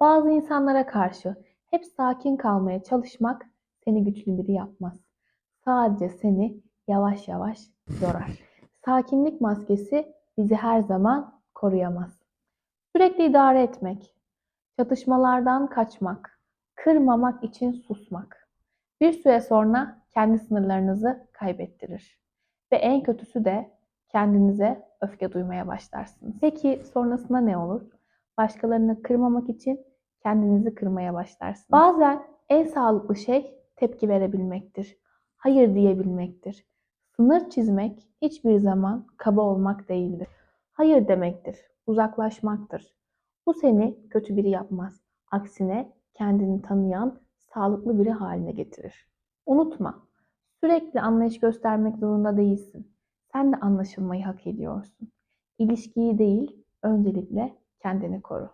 Bazı insanlara karşı hep sakin kalmaya çalışmak seni güçlü biri yapmaz. Sadece seni yavaş yavaş yorar. Sakinlik maskesi bizi her zaman koruyamaz. Sürekli idare etmek, çatışmalardan kaçmak, kırmamak için susmak. Bir süre sonra kendi sınırlarınızı kaybettirir. Ve en kötüsü de kendinize öfke duymaya başlarsınız. Peki sonrasında ne olur? Başkalarını kırmamak için kendinizi kırmaya başlarsınız. Bazen en sağlıklı şey tepki verebilmektir. Hayır diyebilmektir. Sınır çizmek hiçbir zaman kaba olmak değildir. Hayır demektir, uzaklaşmaktır. Bu seni kötü biri yapmaz. Aksine kendini tanıyan, sağlıklı biri haline getirir. Unutma, sürekli anlayış göstermek zorunda değilsin. Sen de anlaşılmayı hak ediyorsun. İlişkiyi değil, öncelikle kendini koru.